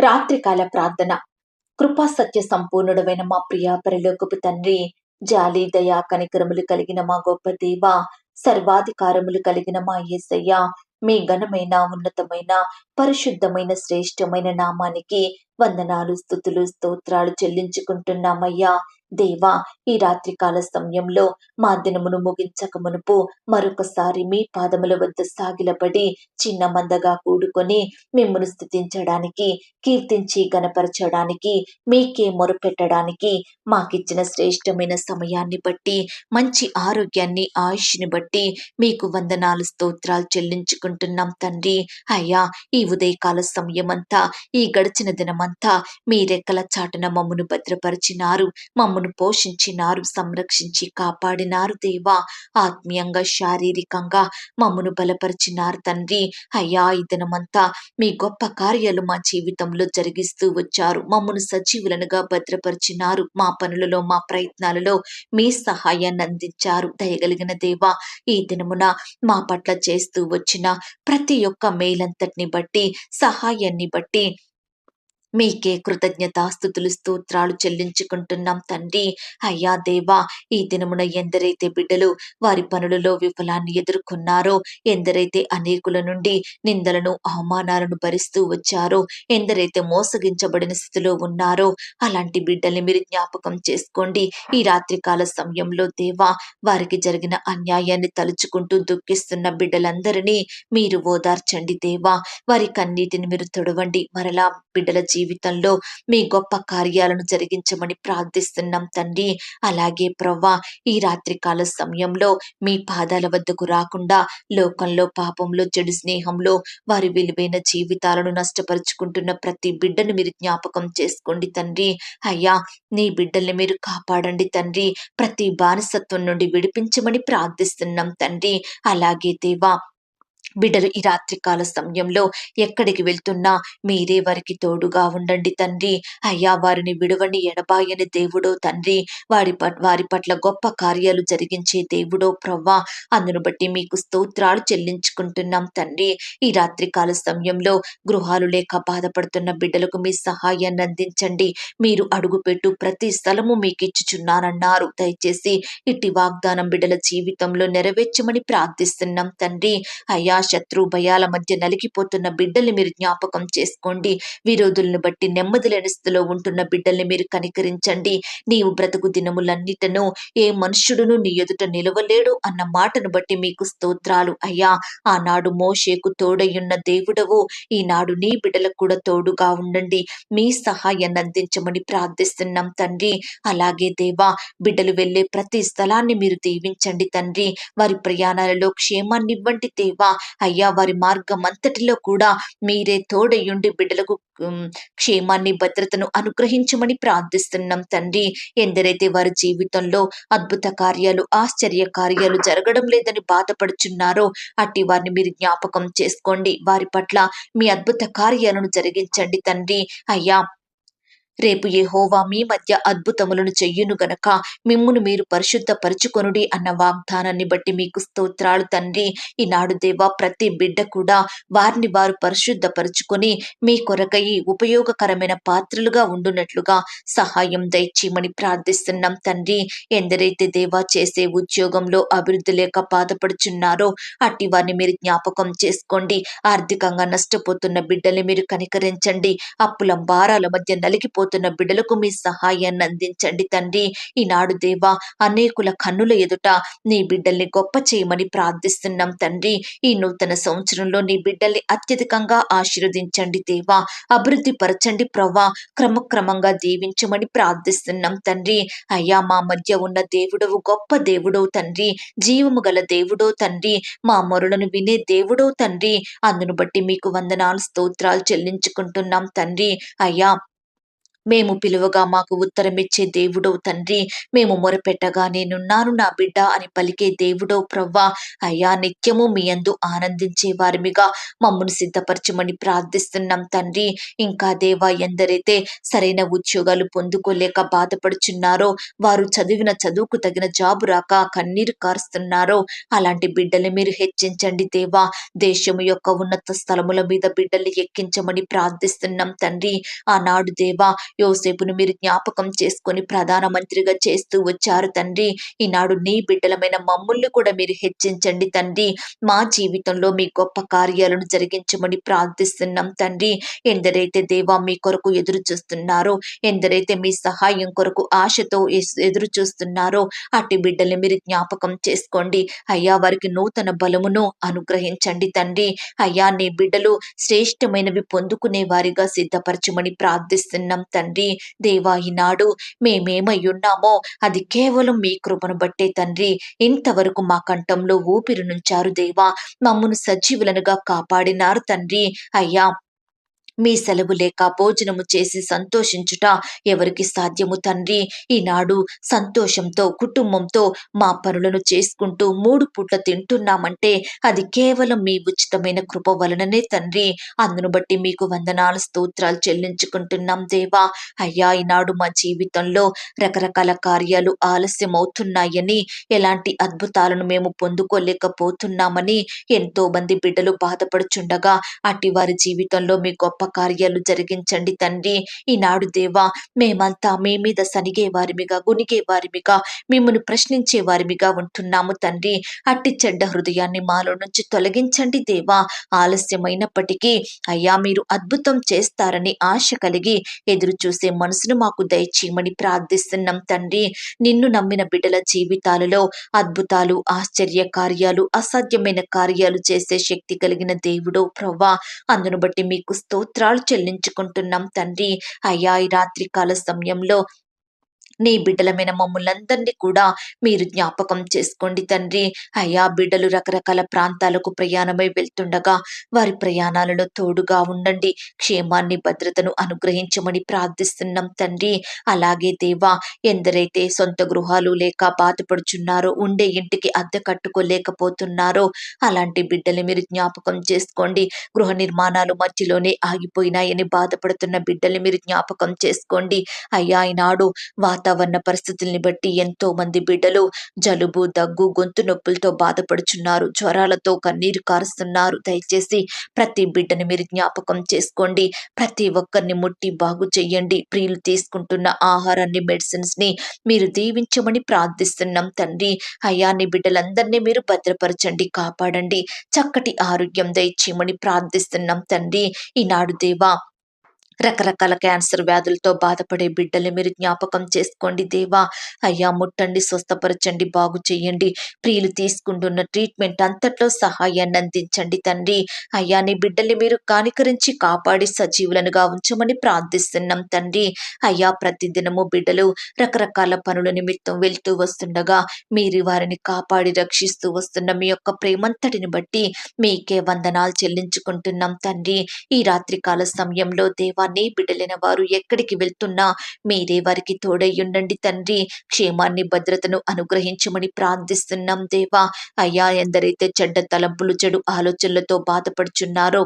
రాత్రికాల ప్రార్థన. కృపా సత్య సంపూర్ణుడమైన మా ప్రియా పరలోకపు తండ్రి జాలి దయా కనికరములు కలిగిన మా గొప్ప దేవ సర్వాధికారములు కలిగిన మా ఏసయ్య మీ ఘనమైన ఉన్నతమైన పరిశుద్ధమైన శ్రేష్టమైన నామానికి వందనాలు స్థుతులు స్తోత్రాలు చెల్లించుకుంటున్నామయ్యా. దేవా ఈ రాత్రికాల సమయంలో మా దినమును ముగించక మునుపు మరొకసారి మీ పాదముల వద్ద సాగిలపడి చిన్న మందగా కూడుకొని మిమ్మల్ని స్థుతించడానికి కీర్తించి గనపరచడానికి మీకే మొరపెట్టడానికి మాకిచ్చిన శ్రేష్టమైన సమయాన్ని బట్టి మంచి ఆరోగ్యాన్ని ఆయుష్ని బట్టి మీకు వందనాలు స్తోత్రాలు చెల్లించుకుంటున్నాం తండ్రి. అయ్యా ఈ ఉదయకాల సమయమంతా ఈ గడిచిన దినమంతా మీ రెక్కల చాటున మమ్మను భద్రపరిచినారు. మమ్మను పోషించినారు సంరక్షించి కాపాడినారు దేవా. ఆత్మీయంగా శారీరకంగా మమ్మను బలపరిచినారు తండ్రి. అయ్యా ఈ దినమంతా మీ గొప్ప కార్యాలు మా జీవితంలో జరిగిస్తూ వచ్చారు. మమ్మను సజీవులనుగా భద్రపరిచినారు. మా పనులలో మా ప్రయత్నాలలో మీ సహాయాన్ని అందించారు. దయగలిగిన దేవా ఈ దినమున మా పట్ల చేస్తూ వచ్చిన ప్రతి ఒక్క మేలంతటిని బట్టి సహాయాన్ని బట్టి మీకే కృతజ్ఞతాస్థుతులు స్తోత్రాలు చెల్లించుకుంటున్నాం తండ్రి. అయ్యా దేవా ఈ దినమున ఎందరైతే బిడ్డలు వారి పనులలో విఫలాన్ని ఎదుర్కొన్నారో ఎందరైతే అనేకుల నుండి నిందలను అవమానాలను భరిస్తూ వచ్చారో ఎందరైతే మోసగించబడిన స్థితిలో ఉన్నారో అలాంటి బిడ్డల్ని మీరు జ్ఞాపకం చేసుకోండి. ఈ రాత్రికాల సమయంలో దేవా వారికి జరిగిన అన్యాయాన్ని తలుచుకుంటూ దుఃఖిస్తున్న బిడ్డలందరినీ మీరు ఓదార్చండి దేవా. వారి కన్నీటిని మీరు తొడవండి. మరలా బిడ్డల జీవితంలో మీ గొప్ప కార్యాలను జరిగించమని ప్రార్థిస్తున్నాం తండ్రి. అలాగే ప్రవ్వా ఈ రాత్రికాల సమయంలో మీ పాదాల వద్దకు రాకుండా లోకంలో పాపంలో చెడు స్నేహంలో వారి విలువైన జీవితాలను నష్టపరుచుకుంటున్న ప్రతి బిడ్డను మీరు జ్ఞాపకం చేసుకోండి తండ్రి. అయ్యా నీ బిడ్డల్ని మీరు కాపాడండి తండ్రి. ప్రతి బానిసత్వం నుండి విడిపించమని ప్రార్థిస్తున్నాం తండ్రి. అలాగే దేవా బిడ్డలు ఈ రాత్రికాల సమయంలో ఎక్కడికి వెళ్తున్నా మీరే వారికి తోడుగా ఉండండి తండ్రి. అయ్యా వారిని విడవని ఎడబాయని దేవుడో తండ్రి. వారి వారి పట్ల గొప్ప కార్యాలు జరిగించే దేవుడో ప్రవ్వా. అందును బట్టి మీకు స్తోత్రాలు చెల్లించుకుంటున్నాం తండ్రి. ఈ రాత్రికాల సమయంలో గృహాలు లేక బాధపడుతున్న బిడ్డలకు మీ సహాయాన్ని అందించండి. మీరు అడుగుపెట్టు ప్రతి స్థలము మీకు ఇచ్చుచున్నానన్నారు దయచేసి ఇట్టి వాగ్దానం బిడ్డల జీవితంలో నెరవేర్చమని ప్రార్థిస్తున్నాం తండ్రి. అయ్యా శత్రు భయాల మధ్య నలిగిపోతున్న బిడ్డల్ని మీరు జ్ఞాపకం చేసుకోండి. విరోధులను బట్టి నెమ్మది లేని స్థితిలో ఉంటున్న బిడ్డల్ని మీరు కనికరించండి. నీవు బ్రతుకు దినములన్నిటను ఏ మనుష్యుడును నీ ఎదుట నిలవలేడు అన్న మాటను బట్టి మీకు స్తోత్రాలు. అయ్యా ఆనాడు మోషేకు తోడయ్యున్న దేవుడవు ఈనాడు నీ బిడ్డలకు కూడా తోడుగా ఉండండి. మీ సహాయాన్ని అందించమని ప్రార్థిస్తున్నాం తండ్రి. అలాగే దేవా బిడ్డలు వెళ్ళే ప్రతి స్థలాన్ని మీరు దీవించండి తండ్రి. వారి ప్రయాణాలలో క్షేమాన్ని ఇవ్వండి దేవా. అయ్యా వారి మార్గం అంతటిలో కూడా మీరే తోడయుండి బిడ్డలకు క్షేమాన్ని భద్రతను అనుగ్రహించమని ప్రార్థిస్తున్నాం తండ్రి. ఎందరైతే వారి జీవితంలో అద్భుత కార్యాలు ఆశ్చర్య కార్యాలు జరగడం లేదని బాధపడుచున్నారో అట్టి వారిని మీరు జ్ఞాపకం చేసుకోండి. వారి పట్ల మీ అద్భుత కార్యాలను జరిగించండి తండ్రి. అయ్యా రేపు యెహోవా మీ మధ్య అద్భుతములను చెయ్యును గనక మిమ్మును మీరు పరిశుద్ధపరచుకొనుడి అన్న వాగ్దానాన్ని బట్టి మీకు స్తోత్రాలు తండ్రి. ఈనాడు దేవా ప్రతి బిడ్డ కూడా వారిని వారు పరిశుద్ధపరచుకొని మీ కొరకై ఉపయోగకరమైన పాత్రలుగా ఉండునట్లుగా సహాయం దయచేయమని ప్రార్థిస్తున్నాం తండ్రి. ఎందరైతే దేవా చేసే ఉద్యోగంలో అభివృద్ధి లేక బాధపడుచున్నారో అట్టి వారిని మీరు జ్ఞాపకం చేసుకోండి. ఆర్థికంగా నష్టపోతున్న బిడ్డల్ని మీరు కనికరించండి. అప్పుల భారాల మధ్య నలిగిపో పోతున్న బిడ్డలకు మీ సహాయాన్ని అందించండి తండ్రి. ఈనాడు దేవా అనేకుల కన్నుల ఎదుట నీ బిడ్డల్ని గొప్ప చేయమని ప్రార్థిస్తున్నాం తండ్రి. ఈ నూతన సంవత్సరంలో నీ బిడ్డల్ని అత్యధికంగా ఆశీర్వదించండి దేవా. అభివృద్ధి పరచండి ప్రవ్వా. క్రమక్రమంగా దీవించమని ప్రార్థిస్తున్నాం తండ్రి. అయ్యా మా మధ్య ఉన్న దేవుడవు గొప్ప దేవుడో తండ్రి. జీవము గల దేవుడో తండ్రి. మా మొరలను వినే దేవుడో తండ్రి. అందును బట్టి మీకు వందనాలు స్తోత్రాలు చెల్లించుకుంటున్నాం తండ్రి. అయ్యా మేము పిలువగా మాకు ఉత్తరమిచ్చే దేవుడో తండ్రి. మేము మొరపెట్టగా నేనున్నాను నా బిడ్డ అని పలికే దేవుడో ప్రవ్వా. అయ్యా నిత్యము మీ అందు ఆనందించే వారిమిగా మమ్మను సిద్ధపరచమని ప్రార్థిస్తున్నాం తండ్రి. ఇంకా దేవా ఎందరైతే సరైన ఉద్యోగాలు పొందుకోలేక బాధపడుచున్నారో వారు చదివిన చదువుకు తగిన జాబు రాక కన్నీరు కారుస్తున్నారో అలాంటి బిడ్డలు మీరు హెచ్చించండి దేవా. దేశము యొక్క ఉన్నత స్థలముల మీద బిడ్డల్ని ఎక్కించమని ప్రార్థిస్తున్నాం తండ్రి. ఆనాడు దేవా యోసేపును మీరు జ్ఞాపకం చేసుకొని ప్రధానమంత్రిగా చేస్తూ వచ్చారు తండ్రి. ఈనాడు నీ బిడ్డలమైన మమ్ముల్ని కూడా మీరు హెచ్చించండి తండ్రి. మా జీవితంలో మీ గొప్ప కార్యాలను జరిగించమని ప్రార్థిస్తున్నాం తండ్రి. ఎందరైతే దేవా మీ కొరకు ఎదురు చూస్తున్నారో ఎందరైతే మీ సహాయం కొరకు ఆశతో ఎదురు చూస్తున్నారో అట్టి బిడ్డల్ని మీరు జ్ఞాపకం చేసుకోండి. అయ్యా వారికి నూతన బలమును అనుగ్రహించండి తండ్రి. అయ్యా నీ బిడ్డలు శ్రేష్టమైనవి పొందుకునే వారిగా సిద్ధపరచమని ప్రార్థిస్తున్నాం తండ్రి. తండ్రి. దేవా ఈనాడు మేమేమై ఉన్నామో అది కేవలం మీ కృపను బట్టే తండ్రి. ఇంతవరకు మా కంఠంలో ఊపిరి నుంచారు దేవా. మమ్మను సజీవులనుగా కాపాడినారు తండ్రి. అయ్యా మీ సెలవు లేక భోజనము చేసి సంతోషించుట ఎవరికి సాధ్యము తండ్రి. ఈనాడు సంతోషంతో కుటుంబంతో మా పనులను చేసుకుంటూ మూడు పూట్ల తింటున్నామంటే అది కేవలం మీ ఉచితమైన కృప వలననే తండ్రి. అందును బట్టి మీకు వందనాలు స్తోత్రాలు చెల్లించుకుంటున్నాం దేవా. అయ్యా ఈనాడు మా జీవితంలో రకరకాల కార్యాలు ఆలస్యం అవుతున్నాయని ఎలాంటి అద్భుతాలను మేము పొందుకోలేకపోతున్నామని ఎంతో మంది బిడ్డలు బాధపడుచుండగా అట్టి వారి జీవితంలో మీ గొప్ప కార్యాలు జరిగించండి తండ్రి. ఈనాడు దేవా మేమంతా మీ మీద సనిగే వారిమిగా గునిగే వారిమిగా మిమ్మల్ని ప్రశ్నించే వారిమిగా ఉంటున్నాము తండ్రి. అట్టి చెడ్డ హృదయాన్ని మాలో నుంచి తొలగించండి దేవా. ఆలస్యమైనప్పటికీ అయ్యా మీరు అద్భుతం చేస్తారని ఆశ కలిగి ఎదురు చూసే మనసును మాకు దయచేయమని ప్రార్థిస్తున్నాం తండ్రి. నిన్ను నమ్మిన బిడ్డల జీవితాలలో అద్భుతాలు ఆశ్చర్య కార్యాలు అసాధ్యమైన కార్యాలు చేసే శక్తి కలిగిన దేవుడో ప్రవ్వా. అందును బట్టి మీకు స్తోత్రాలు చెల్లించుకుంటున్నాం తండ్రి. అయ్యా ఈ రాత్రి కాల సమయంలో నీ బిడ్డలమైన మమ్మల్ందరినీ కూడా మీరు జ్ఞాపకం చేసుకోండి తండ్రి. అయ్యా బిడ్డలు రకరకాల ప్రాంతాలకు ప్రయాణమై వెళ్తుండగా వారి ప్రయాణాలలో తోడుగా ఉండండి. క్షేమాన్ని భద్రతను అనుగ్రహించమని ప్రార్థిస్తున్నాం తండ్రి. అలాగే దేవా ఎందరైతే సొంత గృహాలు లేక బాధపడుచున్నారో ఉండే ఇంటికి అద్దె కట్టుకోలేకపోతున్నారో అలాంటి బిడ్డలు మీరు జ్ఞాపకం చేసుకోండి. గృహ నిర్మాణాలు మధ్యలోనే ఆగిపోయినాయని బాధపడుతున్న బిడ్డలు మీరు జ్ఞాపకం చేసుకోండి. అయ్యా ఈనాడు వాతావరణ పరిస్థితుల్ని బట్టి ఎంతో మంది బిడ్డలు జలుబు దగ్గు గొంతు నొప్పులతో బాధపడుచున్నారు. జ్వరాలతో కన్నీరు కారుస్తున్నారు. దయచేసి ప్రతి బిడ్డని మీరు జ్ఞాపకం చేసుకోండి. ప్రతి ఒక్కరిని ముట్టి బాగు చెయ్యండి ప్రియులు తీసుకుంటున్న ఆహారాన్ని మెడిసిన్స్ని మీరు దీవించమని ప్రార్థిస్తున్నాం తండ్రి. అయాన్ని బిడ్డలందరినీ మీరు భద్రపరచండి కాపాడండి. చక్కటి ఆరోగ్యం దయచేయమని ప్రార్థిస్తున్నాం తండ్రి. ఈనాడు దేవా రకరకాల క్యాన్సర్ వ్యాధులతో బాధపడే బిడ్డల్ని మీరు జ్ఞాపకం చేసుకోండి దేవా. అయ్యా ముట్టండి స్వస్థపరచండి బాగు చేయండి. ప్రియులు తీసుకుంటున్న ట్రీట్మెంట్ అంతట్లో సహాయాన్ని అందించండి తండ్రి. అయ్యా నీ బిడ్డల్ని మీరు కానికరించి కాపాడి సజీవులనుగా ఉంచమని ప్రార్థిస్తున్నాం తండ్రి. అయ్యా ప్రతిదినము బిడ్డలు రకరకాల పనుల నిమిత్తం వెళ్తూ వస్తుండగా మీరు వారిని కాపాడి రక్షిస్తూ వస్తున్న మీ యొక్క ప్రేమంతటిని బట్టి మీకే వందనాలు చెల్లించుకుంటున్నాం తండ్రి. ఈ రాత్రికాల సమయంలో దేవా నీ బిడ్డలైన వారు ఎక్కడికి వెళ్తున్నా మీరే వారికి తోడై ఉండండి తండ్రి. క్షేమాన్ని భద్రతను అనుగ్రహించమని ప్రార్థిస్తున్నాం దేవా. అయ్యా ఎందరైతే చెడ్డ తలంపులు చెడు ఆలోచనలతో బాధపడుచున్నారో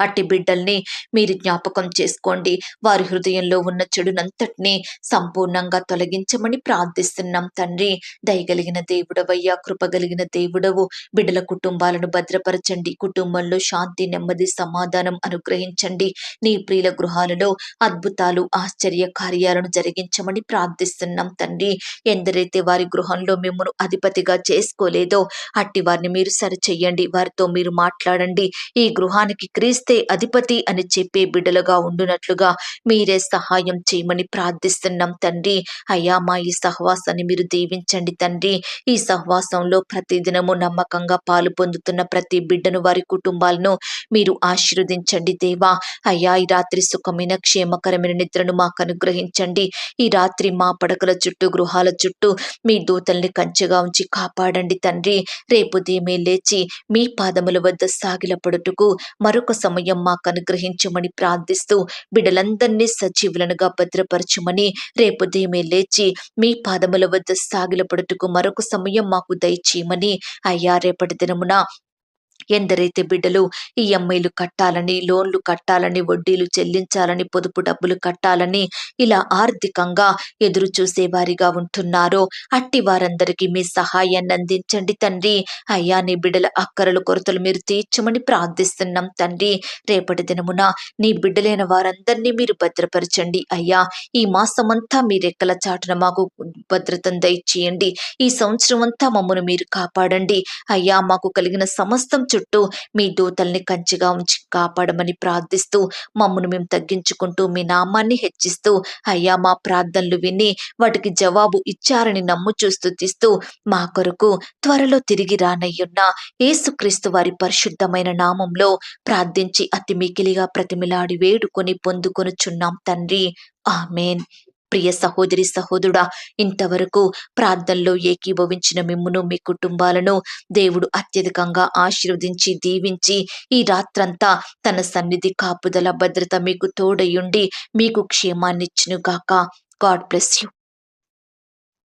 అట్టి బిడ్డల్ని మీరు జ్ఞాపకం చేసుకోండి. వారి హృదయంలో ఉన్న చెడునంతటిని సంపూర్ణంగా తొలగించమని ప్రార్థిస్తున్నాం తండ్రి. దయగలిగిన దేవుడవయ్యా కృపగలిగిన దేవుడవు బిడ్డల కుటుంబాలను భద్రపరచండి. కుటుంబంలో శాంతి నెమ్మది సమాధానం అనుగ్రహించండి. నీ ప్రియుల గృహాలలో అద్భుతాలు ఆశ్చర్య కార్యాలను జరిగించమని ప్రార్థిస్తున్నాం తండ్రి. ఎందరైతే వారి గృహంలో మిమ్మను అధిపతిగా చేసుకోలేదో అట్టి వారిని మీరు సరిచెయ్యండి. వారితో మీరు మాట్లాడండి. ఈ గృహానికి క్రీస్తు అధిపతి అని చెప్పే బిడ్డలుగా ఉండునట్లుగా మీరే సహాయం చేయమని ప్రార్థిస్తున్నాం తండ్రి. అయ్యా మా ఈ సహవాసాన్ని మీరు దీవించండి తండ్రి. ఈ సహవాసంలో ప్రతిదినము నమ్మకంగా పాలు పొందుతున్న ప్రతి బిడ్డను వారి కుటుంబాలను మీరు ఆశీర్వదించండి దేవా. అయ్యా ఈ రాత్రి సుఖమైన క్షేమకరమైన నిద్రను మాకు అనుగ్రహించండి. ఈ రాత్రి మా పడకల చుట్టూ గృహాల చుట్టూ మీ దూతల్ని కంచెగా ఉంచి కాపాడండి తండ్రి. రేపు దేమే లేచి మీ పాదముల వద్ద సాగిలపడుటకు మరొక సమయం మాకు అనుగ్రహించమని ప్రార్థిస్తూ బిడ్డలందరినీ సజీవులనుగా భద్రపరచుమని రేపు ఉదయమే లేచి మీ పాదముల వద్ద సాగిలపడుటకు మరొక సమయం మాకు దయచేయమని అయ్యా రేపటి దినమున ఎందరైతే బిడ్డలు ఈఎంఐలు కట్టాలని లోన్లు కట్టాలని వడ్డీలు చెల్లించాలని పొదుపు డబ్బులు కట్టాలని ఇలా ఆర్థికంగా ఎదురు చూసే వారిగా ఉంటున్నారో అట్టి వారందరికీ మీ సహాయాన్ని అందించండి తండ్రి. అయ్యా నీ బిడ్డల అక్కరలు కొరతలు మీరు తీర్చమని ప్రార్థిస్తున్నాం తండ్రి. రేపటి దినమున నీ బిడ్డలైన వారందరినీ మీరు భద్రపరచండి. అయ్యా ఈ మాసమంతా మీ రెక్కల చాటున మాకు భద్రతను దయచేయండి. ఈ సంవత్సరం అంతా మమ్మను మీరు కాపాడండి. అయ్యా మాకు కలిగిన సమస్తం చుట్టూ మీ దూతల్ని కంచిగా ఉంచి కాపాడమని ప్రార్థిస్తూ మమ్మను మేము తగ్గించుకుంటూ మీ నామాన్ని హెచ్చిస్తూ అయ్యా మా ప్రార్థనలు విని వాటికి జవాబు ఇచ్చారని నమ్ముచూ స్తుతిస్తూ మా కొరకు త్వరలో తిరిగి రానయ్యున్న ఏసుక్రీస్తు వారి పరిశుద్ధమైన నామంలో ప్రార్థించి అతి మికిలిగా ప్రతిమిలాడి వేడుకొని పొందుకొనుచున్నాం తండ్రి. ఆమెన్. ప్రియ సహోదరి సహోదరుడా ఇంతవరకు ప్రార్థనలో ఏకీభవించిన మిమ్మును మీ కుటుంబాలను దేవుడు అత్యధికంగా ఆశీర్వదించి దీవించి ఈ రాత్రంతా తన సన్నిధి కాపుదల భద్రత మీకు తోడయుండి మీకు క్షేమాన్నిచ్చును గాక. God bless you.